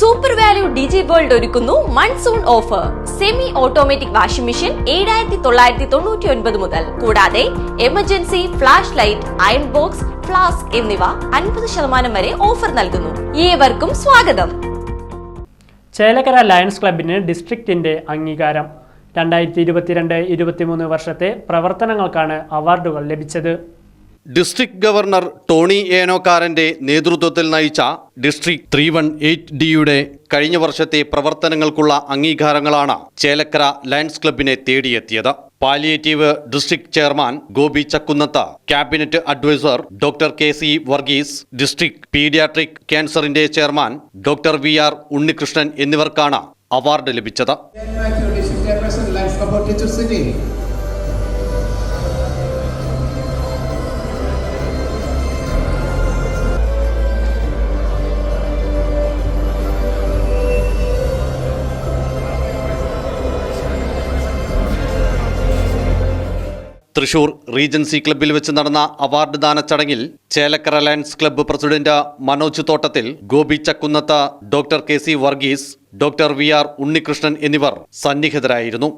Super value ഡിജി world ഒരുക്കുന്നു monsoon offer semi automatic washing machine ഏഴായിരത്തി തൊള്ളായിരത്തി തൊണ്ണൂറ്റി ഒൻപത് മുതൽ. കൂടാതെ emergency flash light iron box flask എന്നിവ അൻപത് ശതമാനം വരെ ഓഫർ നൽകുന്നു. ഏവർക്കും സ്വാഗതം. ചേലക്കര ലയൺസ് ക്ലബിന് ഡിസ്ട്രിക്റ്റിന്റെ അംഗീകാരം. രണ്ടായിരത്തി ഇരുപത്തിരണ്ട് ഇരുപത്തിമൂന്ന് വർഷത്തെ പ്രവർത്തനങ്ങൾക്കാണ് അവാർഡുകൾ ലഭിച്ചത്. ഡിസ്ട്രിക്ട് ഗവർണർ ടോണി ഏനോക്കാരന്റെ നേതൃത്വത്തിൽ നയിച്ച ഡിസ്ട്രിക്ട് ത്രീ വൺ എയ്റ്റ് ഡിയുടെ കഴിഞ്ഞ വർഷത്തെ പ്രവർത്തനങ്ങൾക്കുള്ള അംഗീകാരങ്ങളാണ് ചേലക്കര ലയൺസ് ക്ലബിനെ തേടിയെത്തിയത്. Palliative district chairman Gopi Chakkunnath cabinet adviser doctor K C Varghese district paediatric ക്യാൻസറിന്റെ chairman doctor V R Unnikrishnan എന്നിവർക്കാണ് അവാർഡ് ലഭിച്ചത്. തൃശൂർ റീജൻസി ക്ലബ്ബിൽ വെച്ച് നടന്ന അവാർഡ് ദാന ചടങ്ങിൽ Chelakkara lions club president Manoj Thottathil Gopi Chakkunnath doctor K C Varghese doctor V R Unnikrishnan എന്നിവർ സന്നിഹിതരായിരുന്നു.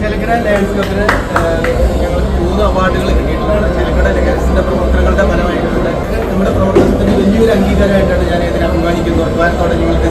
ചേലക്കര ഞങ്ങൾക്ക് മൂന്ന് അവാർഡുകൾ ചേലക്കര നമ്മുടെ പ്രവർത്തനത്തിന് വലിയൊരു അംഗീകാരമായിട്ടാണ് ഞാൻ ഇതിനെ അഭിമാനിക്കുന്നു. അഭിമാനത്തോടെ ഞങ്ങൾക്ക്